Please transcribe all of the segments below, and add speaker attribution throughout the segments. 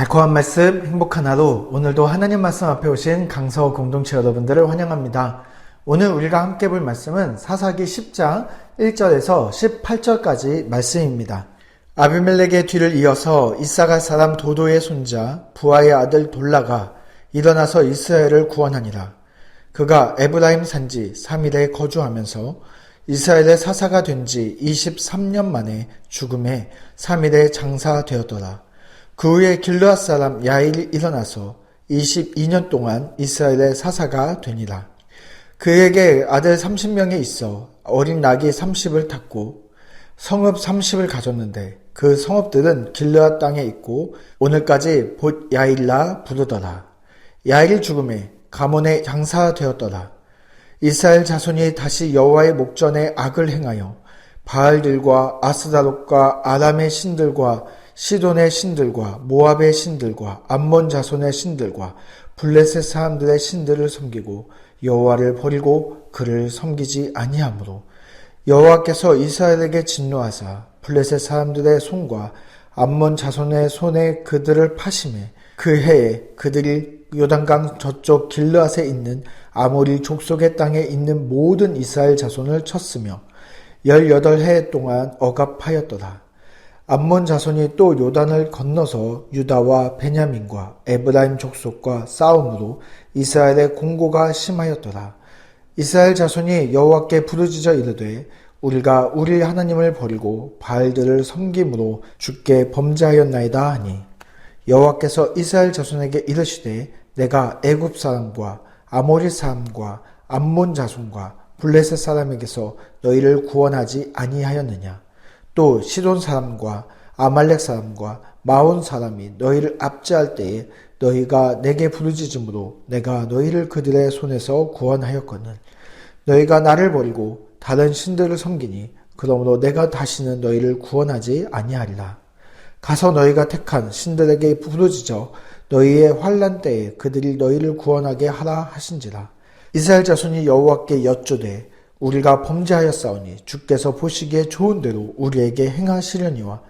Speaker 1: 달콤한 말씀, 행복한 하루. 오늘도 하나님 말씀 앞에 오신 강서 공동체 여러분들을 환영합니다. 오늘 우리가 함께 볼 말씀은 사사기 10장 1절에서 18절까지 말씀입니다. 아비멜렉의 뒤를 이어서 이사갈 사람 도도의 손자 부하의 아들 돌라가 일어나서 이스라엘을 구원하니라. 그가 에브라임 산지 3일에 거주하면서 이스라엘의 사사가 된 지 23년 만에 죽음에 3일에 장사되었더라. 그 후에 길르앗 사람 야일이 일어나서 22년 동안 이스라엘의 사사가 되니라. 그에게 아들 30명이 있어 어린 낙이 30을 탔고 성읍 30을 가졌는데 그 성읍들은 길르앗 땅에 있고 오늘까지 봇 야일라 부르더라. 야일 죽음에 가문의 장사되었더라. 이스라엘 자손이 다시 여호와의 목전에 악을 행하여 바알들과 아스다롯과 아람의 신들과 시돈의 신들과 모압의 신들과 암몬 자손의 신들과 블레셋 사람들의 신들을 섬기고 여호와를 버리고 그를 섬기지 아니하므로 여호와께서 이스라엘에게 진노하사 블레셋 사람들의 손과 암몬 자손의 손에 그들을 파심해 그 해에 그들이 요단강 저쪽 길르앗에 있는 아모리 족속의 땅에 있는 모든 이스라엘 자손을 쳤으며 18해 동안 억압하였더라. 암몬 자손이 또 요단을 건너서 유다와 베냐민과 에브라임 족속과 싸움으로 이스라엘의 공고가 심하였더라. 이스라엘 자손이 여호와께 부르짖어 이르되 우리가 우리 하나님을 버리고 바알들을 섬김으로 주께 범죄하였나이다 하니 여호와께서 이스라엘 자손에게 이르시되 내가 애굽 사람과 아모리 사람과 암몬 자손과 블레셋 사람에게서 너희를 구원하지 아니하였느냐 또 시돈 사람과 아말렉 사람과 마온 사람이 너희를 압제할 때에 너희가 내게 부르짖음으로 내가 너희를 그들의 손에서 구원하였거늘 너희가 나를 버리고 다른 신들을 섬기니 그러므로 내가 다시는 너희를 구원하지 아니하리라. 가서 너희가 택한 신들에게 부르짖어 너희의 환란 때에 그들이 너희를 구원하게 하라 하신지라. 이스라엘 자손이 여호와께 여쭈되 우리가 범죄하였사오니 주께서 보시기에 좋은 대로 우리에게 행하시려니와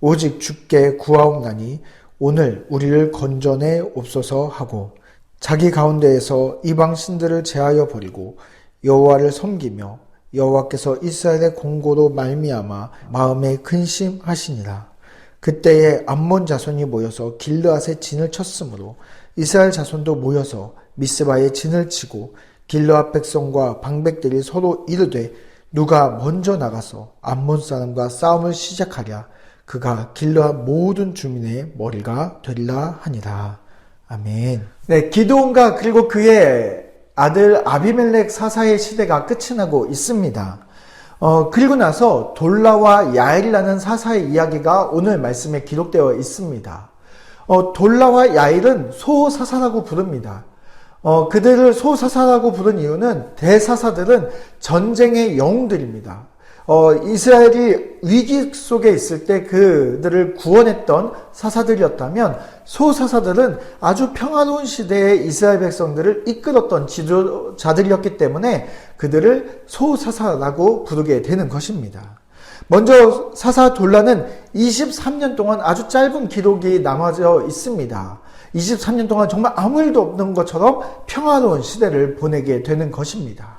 Speaker 1: 오직 주께 구하옵나니 오늘 우리를 건져내 옵소서 하고 자기 가운데에서 이방 신들을 제하여 버리고 여호와를 섬기며 여호와께서 이스라엘의 공고로 말미암아 마음에 근심하시니라. 그때에 암몬 자손이 모여서 길르앗에 진을 쳤으므로 이스라엘 자손도 모여서 미스바에 진을 치고 길르앗 백성과 방백들이 서로 이르되 누가 먼저 나가서 암몬 사람과 싸움을 시작하랴 그가 길르앗 모든 주민의 머리가 되리라 하니라. 아멘. 네, 기도온과 그리고 그의 아들 아비멜렉 사사의 시대가 끝이 나고 있습니다. 어, 그리고 나서 돌라와 야일이라는 사사의 이야기가 오늘 말씀에 기록되어 있습니다. 어, 돌라와 야일은 소사사라고 부릅니다. 어, 그들을 소사사라고 부른 이유는 대사사들은 전쟁의 영웅들입니다. 어, 이스라엘이 위기 속에 있을 때 그들을 구원했던 사사들이었다면 소사사들은 아주 평화로운 시대에 이스라엘 백성들을 이끌었던 지도자들이었기 때문에 그들을 소사사라고 부르게 되는 것입니다. 먼저 사사 돌라는 23년 동안 아주 짧은 기록이 남아져 있습니다. 23년 동안 정말 아무 일도 없는 것처럼 평화로운 시대를 보내게 되는 것입니다.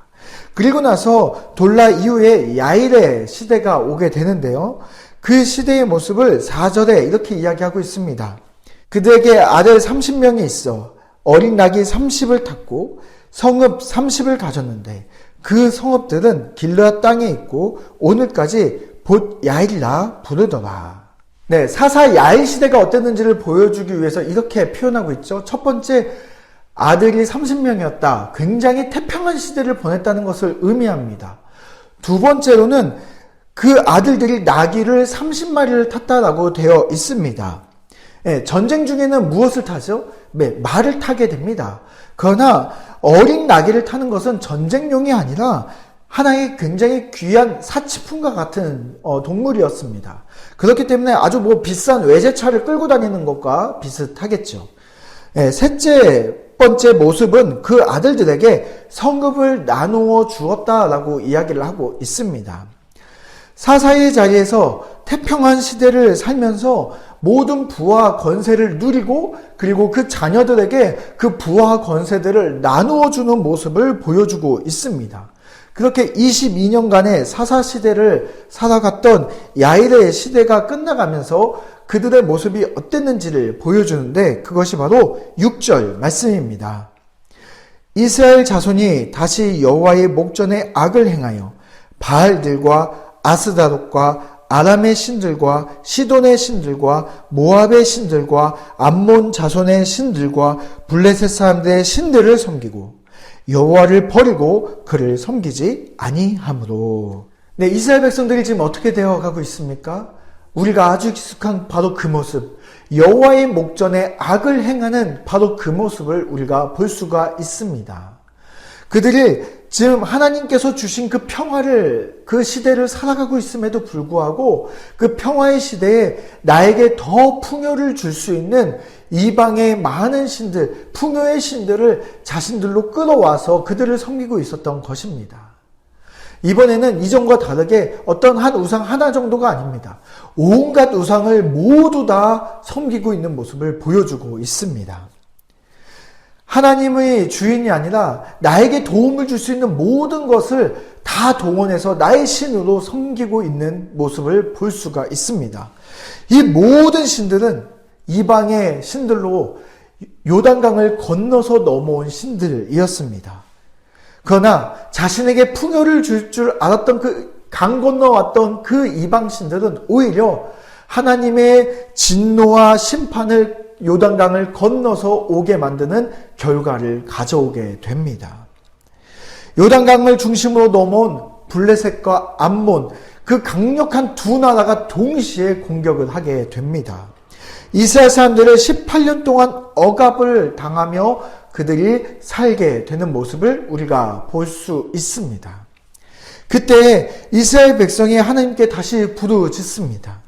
Speaker 1: 그리고 나서 돌라 이후에 야일의 시대가 오게 되는데요. 그 시대의 모습을 4절에 이렇게 이야기하고 있습니다. 그들에게 아들 30명이 있어 어린 낙이 30을 탔고 성읍 30을 가졌는데 그 성읍들은 길르앗 땅에 있고 오늘까지 봇 야일라 부르더라. 네, 사사 야일 시대가 어땠는지를 보여주기 위해서 이렇게 표현하고 있죠. 첫 번째 아들이 30명이었다. 굉장히 태평한 시대를 보냈다는 것을 의미합니다. 두 번째로는 그 아들들이 나귀를 30마리를 탔다라고 되어 있습니다. 네, 전쟁 중에는 무엇을 타죠? 네, 말을 타게 됩니다. 그러나 어린 나귀를 타는 것은 전쟁용이 아니라 하나의 굉장히 귀한 사치품과 같은 어, 동물이었습니다. 그렇기 때문에 아주 뭐 비싼 외제차를 끌고 다니는 것과 비슷하겠죠. 네, 셋째 번째 모습은 그 아들들에게 성급을 나누어 주었다라고 이야기를 하고 있습니다. 사사의 자리에서 태평한 시대를 살면서 모든 부와 권세를 누리고 그리고 그 자녀들에게 그 부와 권세들을 나누어 주는 모습을 보여주고 있습니다. 그렇게 22년간의 사사 시대를 살아갔던 야일의 시대가 끝나가면서 그들의 모습이 어땠는지를 보여주는데 그것이 바로 6절 말씀입니다. 이스라엘 자손이 다시 여호와의 목전에 악을 행하여 바알들과 아스다롯과 아람의 신들과 시돈의 신들과 모압의 신들과 암몬 자손의 신들과 블레셋 사람들의 신들을 섬기고 여호와를 버리고 그를 섬기지 아니하므로. 네, 이스라엘 백성들이 지금 어떻게 되어 가고 있습니까? 우리가 아주 익숙한 바로 그 모습, 여호와의 목전에 악을 행하는 바로 그 모습을 우리가 볼 수가 있습니다. 그들이 지금 하나님께서 주신 그 평화를 그 시대를 살아가고 있음에도 불구하고 그 평화의 시대에 나에게 더 풍요를 줄 수 있는 이방의 많은 신들, 풍요의 신들을 자신들로 끌어와서 그들을 섬기고 있었던 것입니다. 이번에는 이전과 다르게 어떤 한 우상 하나 정도가 아닙니다. 온갖 우상을 모두 다 섬기고 있는 모습을 보여주고 있습니다. 하나님의 주인이 아니라 나에게 도움을 줄 수 있는 모든 것을 다 동원해서 나의 신으로 섬기고 있는 모습을 볼 수가 있습니다. 이 모든 신들은 이방의 신들로 요단강을 건너서 넘어온 신들이었습니다. 그러나 자신에게 풍요를 줄 줄 알았던 그 강 건너왔던 그 이방 신들은 오히려 하나님의 진노와 심판을 요단강을 건너서 오게 만드는 결과를 가져오게 됩니다. 요단강을 중심으로 넘어온 블레셋과 암몬 그 강력한 두 나라가 동시에 공격을 하게 됩니다. 이스라엘 사람들을 18년 동안 억압을 당하며 그들이 살게 되는 모습을 우리가 볼 수 있습니다. 그때 이스라엘 백성이 하나님께 다시 부르짖습니다.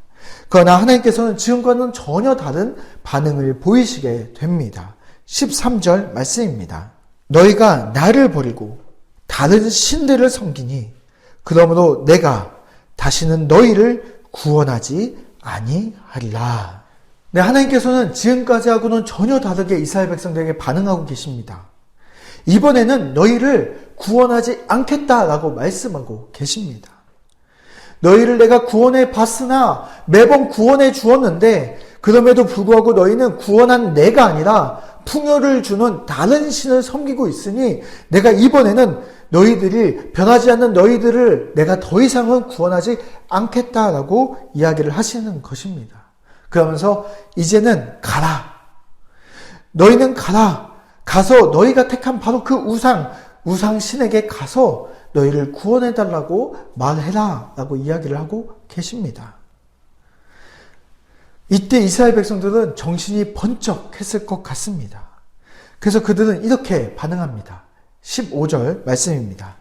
Speaker 1: 그러나 하나님께서는 지금과는 전혀 다른 반응을 보이시게 됩니다. 13절 말씀입니다. 너희가 나를 버리고 다른 신들을 섬기니 그러므로 내가 다시는 너희를 구원하지 아니하리라. 네, 하나님께서는 지금까지 하고는 전혀 다르게 이스라엘 백성들에게 반응하고 계십니다. 이번에는 너희를 구원하지 않겠다라고 말씀하고 계십니다. 너희를 내가 구원해 봤으나 매번 구원해 주었는데 그럼에도 불구하고 너희는 구원한 내가 아니라 풍요를 주는 다른 신을 섬기고 있으니 내가 이번에는 너희들이 변하지 않는 너희들을 내가 더 이상은 구원하지 않겠다라고 이야기를 하시는 것입니다. 그러면서 이제는 가라. 너희는 가라. 가서 너희가 택한 바로 그 우상, 우상 신에게 가서 너희를 구원해 달라고 말해라 라고 이야기를 하고 계십니다. 이때 이스라엘 백성들은 정신이 번쩍 했을 것 같습니다. 그래서 그들은 이렇게 반응합니다. 15절 말씀입니다.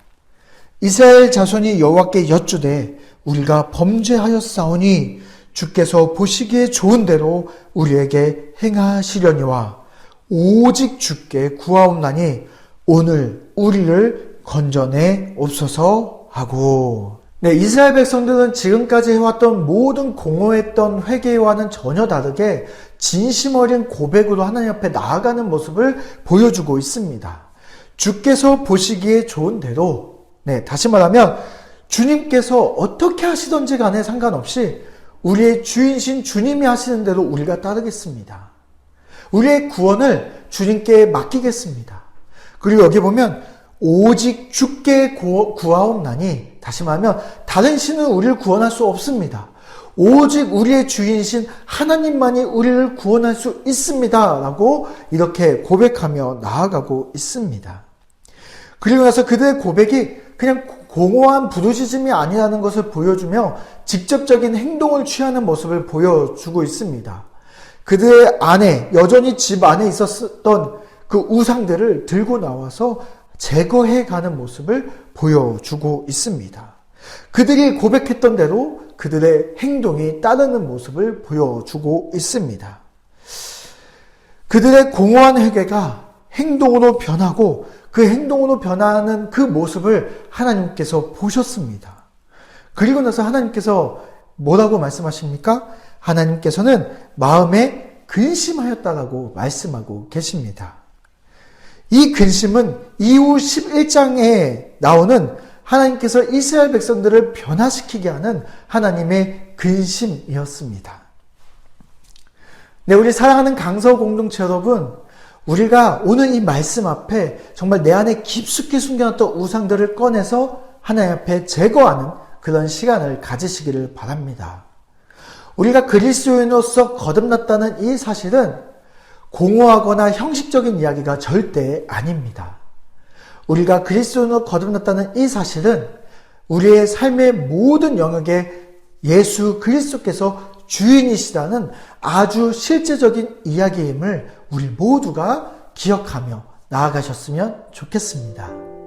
Speaker 1: 이스라엘 자손이 여호와께 여쭈되 우리가 범죄하였사오니 주께서 보시기에 좋은 대로 우리에게 행하시려니와 오직 주께 구하옵나니 오늘 우리를 건져내 옵소서 하고 네, 이스라엘 백성들은 지금까지 해왔던 모든 공허했던 회개와는 전혀 다르게 진심 어린 고백으로 하나님 앞에 나아가는 모습을 보여주고 있습니다. 주께서 보시기에 좋은 대로, 네, 다시 말하면 주님께서 어떻게 하시던지 간에 상관없이 우리의 주인신 주님이 하시는 대로 우리가 따르겠습니다. 우리의 구원을 주님께 맡기겠습니다. 그리고 여기 보면 오직 주께 구하옵나니 다시 말하면 다른 신은 우리를 구원할 수 없습니다. 오직 우리의 주인신 하나님만이 우리를 구원할 수 있습니다. 라고 이렇게 고백하며 나아가고 있습니다. 그리고 나서 그들의 고백이 그냥 공허한 부르짖음이 아니라는 것을 보여주며 직접적인 행동을 취하는 모습을 보여주고 있습니다. 그들의 안에, 여전히 집 안에 있었던 그 우상들을 들고 나와서 제거해 가는 모습을 보여주고 있습니다. 그들이 고백했던 대로 그들의 행동이 따르는 모습을 보여주고 있습니다. 그들의 공허한 회개가 행동으로 변하고 그 행동으로 변하는 그 모습을 하나님께서 보셨습니다. 그리고 나서 하나님께서 뭐라고 말씀하십니까? 하나님께서는 마음에 근심하였다라고 말씀하고 계십니다. 이 근심은 이후 11장에 나오는 하나님께서 이스라엘 백성들을 변화시키게 하는 하나님의 근심이었습니다. 네, 우리 사랑하는 강서 공동체 여러분, 우리가 오늘 이 말씀 앞에 정말 내 안에 깊숙이 숨겨놨던 우상들을 꺼내서 하나님 앞에 제거하는 그런 시간을 가지시기를 바랍니다. 우리가 그리스도인으로서 거듭났다는 이 사실은 공허하거나 형식적인 이야기가 절대 아닙니다. 우리가 그리스도인으로 거듭났다는 이 사실은 우리의 삶의 모든 영역에 예수 그리스도께서 주인이시라는 아주 실제적인 이야기임을 우리 모두가 기억하며 나아가셨으면 좋겠습니다.